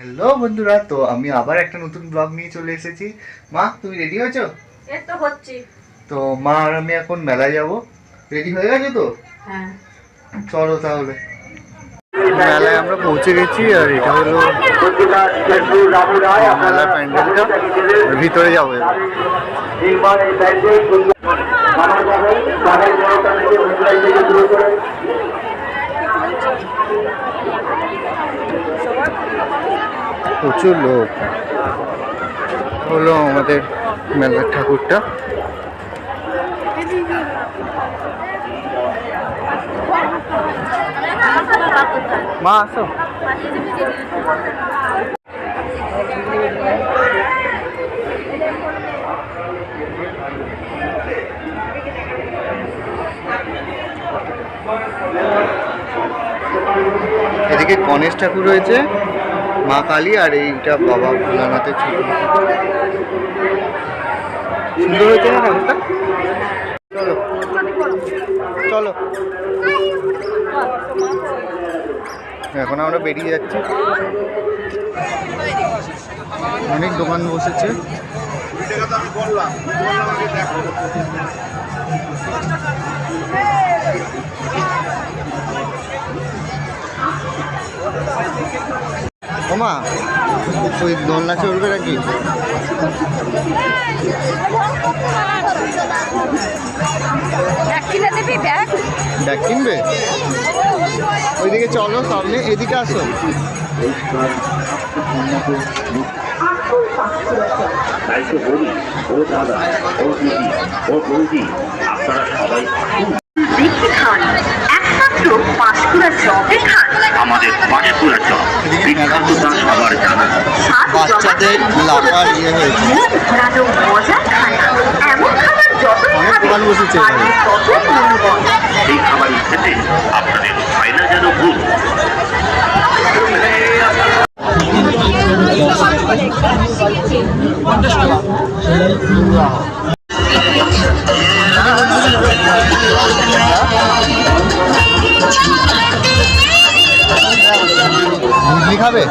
Hello বন্ধুরা। তো আমি আবার একটা নতুন ব্লগ নিয়ে চলে এসেছি। মা তুমি রেডি হয়েছো? এর তো হচ্ছি। তো মা আর আমি এখন মেলায় যাব। রেডি হয়ে গেছো তো? হ্যাঁ। চলো তাহলে। মেলায় আমরা পৌঁছে গেছি আর এটা হলো মেলার প্যান্ডেলটা। ভিতরে যাব এবার। প্রচুর লোক। হলো আমাদের মেলার ঠাকুরটা। মা আসো। এদিকে গণেশ ঠাকুর রয়েছে। মা কালী আর এইটা বাবা ভোলানাথের ছবি। সুন্দর হয়েছে না ঠাকুরটা চলো। চলো। এখন আমরা বেরিয়ে যাচ্ছি। অনেক দোকান বসেছে। ওমা ওই দোলনা চলবে নাকি? ব্যাগ কিনবে? ওইদিকে চলো সামনে এদিকে আসো। তাই তো বলি ও দাদা ও দিদি ও বৌদি আপনারা সবাই খান পাঁশকুড়া চপে খান আমাদের পাঁশকুড়া চক। বিখ্যাততা সবার জানা। বাচ্চাদের লাফার ইয়ে হয়েছে। খানা। এমন খাবার দোকান বসেছে এই খাবারই খেতে আপনাদের হয় না যেন ভুল খাবে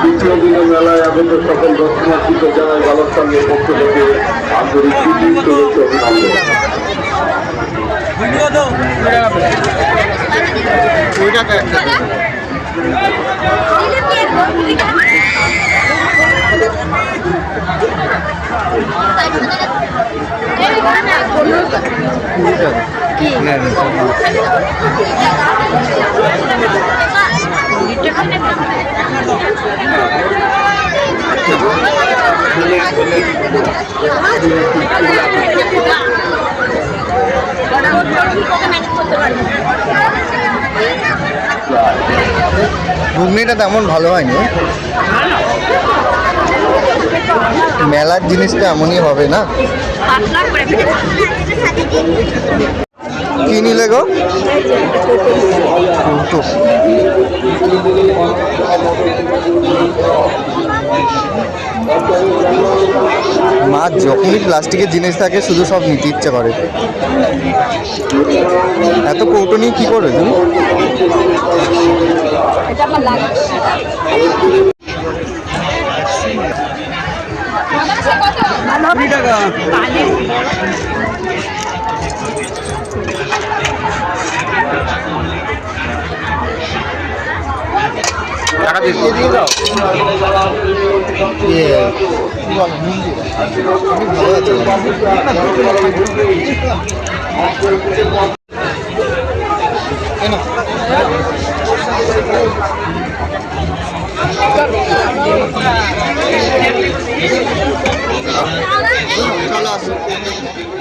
দ্বিতীয় দিনের মেলায় আগত সকল দর্শনার্থীকে জানাই বালক সঙ্গের পক্ষ থেকে আন্তরিক অভিনন্দন ওইটা একটা দেবে। ওইটা দে। না, না, ঘুগনিটা তেমন ভালো হয়নি। মেলার জিনিসটা এমনই হবে না? কি নিলে গো। মা, যখনই প্লাস্টিকের জিনিস থাকে, শুধু সব নিতে ইচ্ছে করে। এত কৌটো নিয়ে কি করবে তুমি? এটা টাকা। দিয়ে দিয়ে দাও। ইয়ে, Gracias.